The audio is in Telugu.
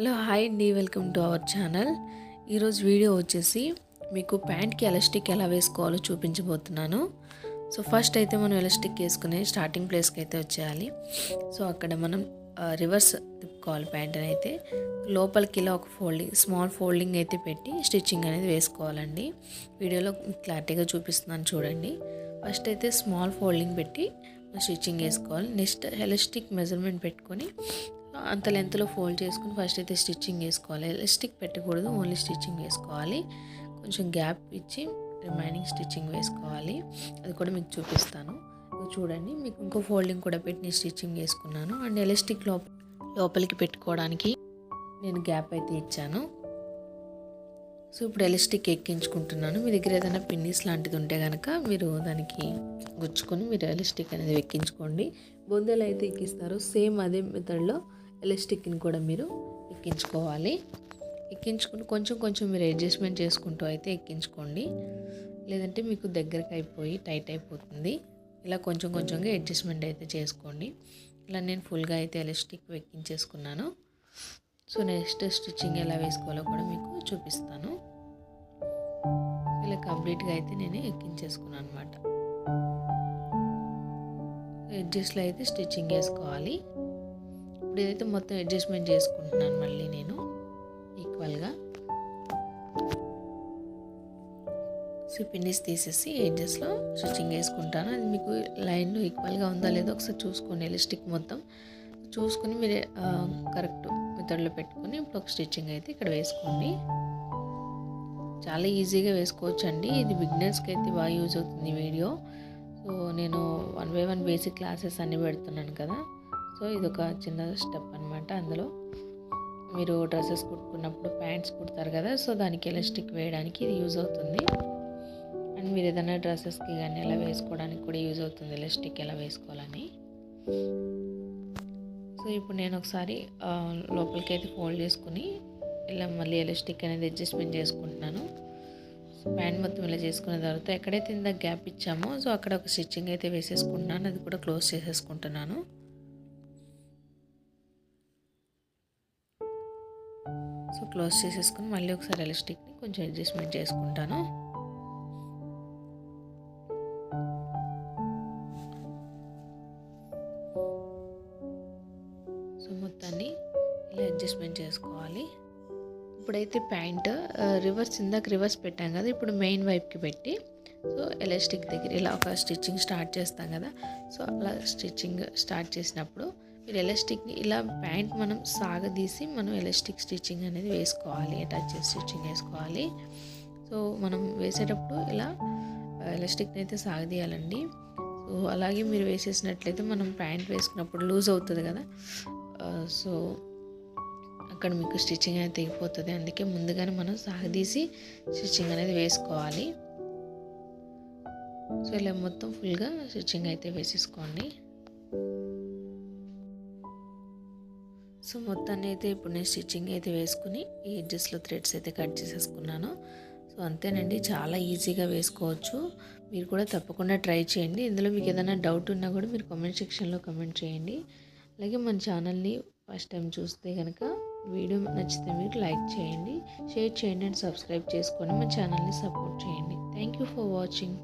హలో హాయ్ అండి. Welcome to our channel. ఈరోజు వీడియో వచ్చేసి మీకు ప్యాంట్కి ఎలాస్టిక్ ఎలా వేసుకోవాలో చూపించబోతున్నాను. సో ఫస్ట్ అయితే మనం ఎలాస్టిక్ వేసుకునే స్టార్టింగ్ ప్లేస్కి అయితే వచ్చేయాలి. సో అక్కడ మనం రివర్స్ తిప్పుకోవాలి ప్యాంట్ అని అయితే. లోపలికి ఇలా ఒక ఫోల్డింగ్ స్మాల్ ఫోల్డింగ్ అయితే పెట్టి స్టిచ్చింగ్ అనేది వేసుకోవాలండి. వీడియోలో క్లారిటీగా చూపిస్తున్నాను చూడండి. ఫస్ట్ అయితే స్మాల్ ఫోల్డింగ్ పెట్టి స్టిచ్చింగ్ వేసుకోవాలి. నెక్స్ట్ ఎలాస్టిక్ మెజర్మెంట్ పెట్టుకొని అంత లెంత్లో ఫోల్డ్ చేసుకుని ఫస్ట్ అయితే స్టిచ్చింగ్ వేసుకోవాలి. ఎలాస్టిక్ పెట్టకూడదు ఓన్లీ స్టిచ్చింగ్ వేసుకోవాలి. కొంచెం గ్యాప్ ఇచ్చి రిమైనింగ్ స్టిచ్చింగ్ వేసుకోవాలి. అది కూడా మీకు చూపిస్తాను. చూడండి మీకు ఇంకో ఫోల్డింగ్ కూడా పెట్టి నేను స్టిచ్చింగ్ వేసుకున్నాను. అండ్ ఎలాస్టిక్ లోప లోపలికి పెట్టుకోవడానికి నేను గ్యాప్ అయితే ఇచ్చాను. సో ఇప్పుడు ఎలాస్టిక్ ఎక్కించుకుంటున్నాను. మీ దగ్గర ఏదైనా పిన్నిస్ లాంటిది ఉంటే కనుక మీరు దానికి గుచ్చుకొని మీరు ఎలాస్టిక్ అనేది ఎక్కించుకోండి. బొందెలు అయితే ఎక్కిస్తారు. సేమ్ అదే మెథడ్లో ఎలాస్టిక్ని కూడా మీరు ఎక్కించుకోవాలి. ఎక్కించుకుని కొంచెం కొంచెం మీరు అడ్జస్ట్మెంట్ చేసుకుంటూ అయితే ఎక్కించుకోండి. లేదంటే మీకు దగ్గరకు అయిపోయి టైట్ అయిపోతుంది. ఇలా కొంచెం కొంచెంగా అడ్జస్ట్మెంట్ అయితే చేసుకోండి. ఇలా నేను ఫుల్గా అయితే ఎలాస్టిక్ ఎక్కించేసుకున్నాను. సో నెక్స్ట్ స్టిచ్చింగ్ ఎలా వేసుకోవాలో కూడా మీకు చూపిస్తాను. ఇలా కంప్లీట్గా అయితే నేను ఎక్కించేసుకున్నాను అనమాట అడ్జస్ట్లో అయితే స్టిచ్చింగ్ వేసుకోవాలి. ఇప్పుడు ఇదైతే మొత్తం అడ్జస్ట్మెంట్ చేసుకుంటున్నాను మళ్ళీ నేను ఈక్వల్గా సో పిన్నిస్ తీసేసి ఎడ్జెస్లో స్టిచ్చింగ్ వేసుకుంటాను. అది మీకు లైన్ ఈక్వల్గా ఉందా లేదో ఒకసారి చూసుకోండి ఎలిస్టిక్ మొత్తం. చూసుకుని మీరు కరెక్ట్ మెథడ్లో పెట్టుకొని ఇప్పుడు ఒక స్టిచ్చింగ్ అయితే ఇక్కడ వేసుకోండి. చాలా ఈజీగా వేసుకోవచ్చు అండి ఇది బిగినర్స్కి అయితే బాగా యూజ్ అవుతుంది వీడియో సో నేను one by one basic classes అన్నీ పెడుతున్నాను కదా. సో ఇది ఒక చిన్న స్టెప్ అనమాట అందులో. మీరు డ్రెస్సెస్ కుట్టుకున్నప్పుడు ప్యాంట్స్ కుడతారు కదా సో దానికి ఎలాస్టిక్ వేయడానికి ఇది యూజ్ అవుతుంది. అండ్ మీరు ఏదైనా డ్రెస్సెస్కి కానీ ఎలా వేసుకోవడానికి కూడా యూజ్ అవుతుంది ఎలాస్టిక్ ఎలా వేసుకోవాలని. సో ఇప్పుడు నేను ఒకసారి లోపలికి అయితే ఫోల్డ్ చేసుకుని ఇలా మళ్ళీ ఎలాస్టిక్ అనేది అడ్జస్ట్మెంట్ చేసుకుంటున్నాను. ప్యాంట్ మొత్తం ఇలా చేసుకున్న తర్వాత ఎక్కడైతే ఇందాక గ్యాప్ ఇచ్చామో సో అక్కడ ఒక స్టిచ్చింగ్ అయితే వేసేసుకుంటున్నాను అది కూడా క్లోజ్ చేసేసుకుంటున్నాను. క్లోజ్ చేసేసుకుని మళ్ళీ ఒకసారి ఎలాస్టిక్ని కొంచెం అడ్జస్ట్మెంట్ చేసుకుంటాను. సో మొత్తాన్ని ఇలా అడ్జస్ట్మెంట్ చేసుకోవాలి. ఇప్పుడైతే ప్యాంట్ రివర్స్ ఇందాక రివర్స్ పెట్టాం కదా ఇప్పుడు మెయిన్ వైపుకి పెట్టి సో ఎలాస్టిక్ దగ్గర ఇలా ఒక స్టిచ్చింగ్ స్టార్ట్ చేస్తాం కదా సో అలా స్టిచ్చింగ్ స్టార్ట్ చేసినప్పుడు మీరు ఎలాస్టిక్ని ఇలా ప్యాంట్ మనం సాగదీసి మనం ఎలాస్టిక్ స్టిచ్చింగ్ అనేది వేసుకోవాలి అటాచ్ చేసి స్టిచ్చింగ్ వేసుకోవాలి. సో మనం వేసేటప్పుడు ఇలా ఎలాస్టిక్ని అయితే సాగదీయాలండి. సో అలాగే మీరు వేసేసినట్లయితే మనం ప్యాంట్ వేసుకున్నప్పుడు లూజ్ అవుతుంది కదా. సో అక్కడ మీకు స్టిచ్చింగ్ అనేది తెగిపోతుంది. అందుకే ముందుగానే మనం సాగదీసి స్టిచ్చింగ్ అనేది వేసుకోవాలి. సో ఇలా మొత్తం ఫుల్గా స్టిచ్చింగ్ అయితే వేసేసుకోండి. సో మొత్తాన్ని అయితే ఇప్పుడు నేను స్టిచ్చింగ్ అయితే వేసుకుని ఈ ఎడ్జెస్లో థ్రెడ్స్ అయితే కట్ చేసేసుకున్నాను. సో అంతేనండి. చాలా ఈజీగా వేసుకోవచ్చు. మీరు కూడా తప్పకుండా ట్రై చేయండి. ఇందులో మీకు ఏదైనా డౌట్ ఉన్నా కూడా మీరు కామెంట్ సెక్షన్లో కమెంట్ చేయండి. అలాగే మన ఛానల్ని ఫస్ట్ టైం చూస్తే కనుక వీడియో నచ్చితే మీరు లైక్ చేయండి షేర్ చేయండి అండ్ సబ్స్క్రైబ్ చేసుకొని మన ఛానల్ని సపోర్ట్ చేయండి. Thank you for watching.